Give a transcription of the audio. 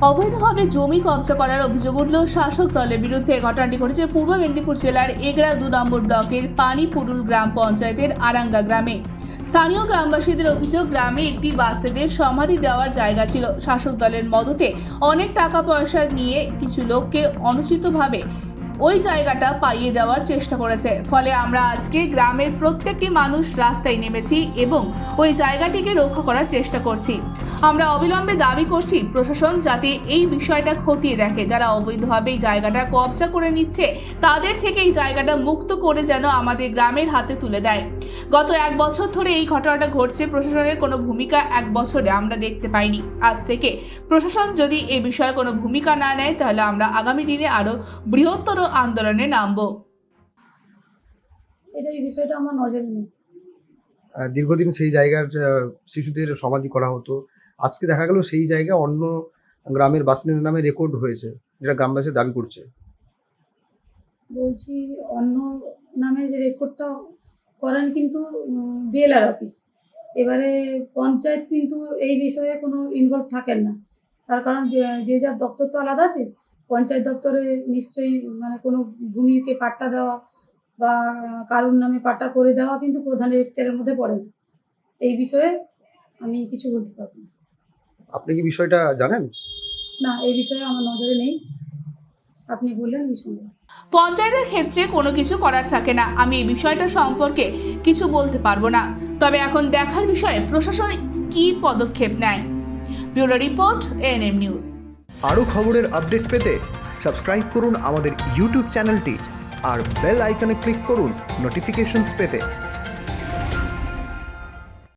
অবৈধভাবে জমি কবজা করার অভিযোগ উঠল। শাসক দলের বিরুদ্ধে ঘটনাটি ঘটেছে পূর্ব মেদিনীপুর জেলার এগড়া দু নম্বর ব্লকের পানিপুরুল গ্রাম পঞ্চায়েতের আরাঙ্গা গ্রামে। স্থানীয় গ্রামবাসীদের অভিযোগ, গ্রামে একটি বাচ্চাদের সমাধি দেওয়ার জায়গা ছিল। শাসক দলের মদতে অনেক টাকা পয়সা নিয়ে কিছু লোককে অনুচিতভাবে ওই জায়গাটা পাইয়ে দেওয়ার চেষ্টা করেছে। ফলে আমরা আজকে গ্রামের প্রত্যেকটি মানুষ রাস্তায় নেমেছি এবং ওই জায়গাটিকে রক্ষা করার চেষ্টা করছি। আমরা অবিলম্বে দাবি করছি, প্রশাসন যাতে এই বিষয়টা খতিয়ে দেখে। যারা অবৈধভাবে এই জায়গাটা কবজা করে নিচ্ছে, তাদের থেকে এই জায়গাটা মুক্ত করে যেন আমাদের গ্রামের হাতে তুলে দেয়। গত এক বছর ধরে এই ঘটনাটা ঘটছে। প্রশাসনের কোনো ভূমিকা এক বছরে আমরা দেখতে পাইনি। আজ থেকে প্রশাসন যদি এই বিষয়ে কোনো ভূমিকা না নেয় তাহলে আমরা আগামী দিনে আরও বৃহত্তর আন্দোলনে নামবো। এটা এই বিষয়টা আমার নজরে নেই। দীর্ঘদিন সেই জায়গার শিশুদের সমাধি করা হতো। আজকে দেখা গেল সেই জায়গা অন্য গ্রামের বাসিন্দার নামে রেকর্ড হয়েছে যেটা গ্রামবাসী দাবি করছে। বলছি অন্য নামে যে রেকর্ডটা করেন কিন্তু বিএলআর অফিস। এবারে পঞ্চায়েত কিন্তু এই বিষয়ে কোনো ইনভলভ থাকেন না। তার কারণ যে- যার দপ্তর তো আলাদা আছে পঞ্চায়েত দপ্তরে নিশ্চয়ই মানে কোনো ভূমিকে পাট্টা দেওয়া বা কারুর নামে পাট্টা করে দেওয়া কিন্তু প্রধানের এখতিয়ারের মধ্যে পড়ে না। এই বিষয়ে আমি কিছু বলতে পারব না। আপনি কি বিষয়টা জানেন? না এই বিষয়ে আমার নজরে নেই। আপনি বললেন এই শুনলাম পঞ্চায়েতের ক্ষেত্রে কোনো কিছু করার থাকে না। আমি এই বিষয়টা সম্পর্কে কিছু বলতে পারব না। তবে এখন দেখার বিষয়ে প্রশাসন কি পদক্ষেপ নেয়? Bureau report, ANM news. আরও খবরের আপডেট পেতে সাবস্ক্রাইব করুন আমাদের ইউটিউব চ্যানেলটি আর বেল আইকনে ক্লিক করুন নোটিফিকেশনস পেতে।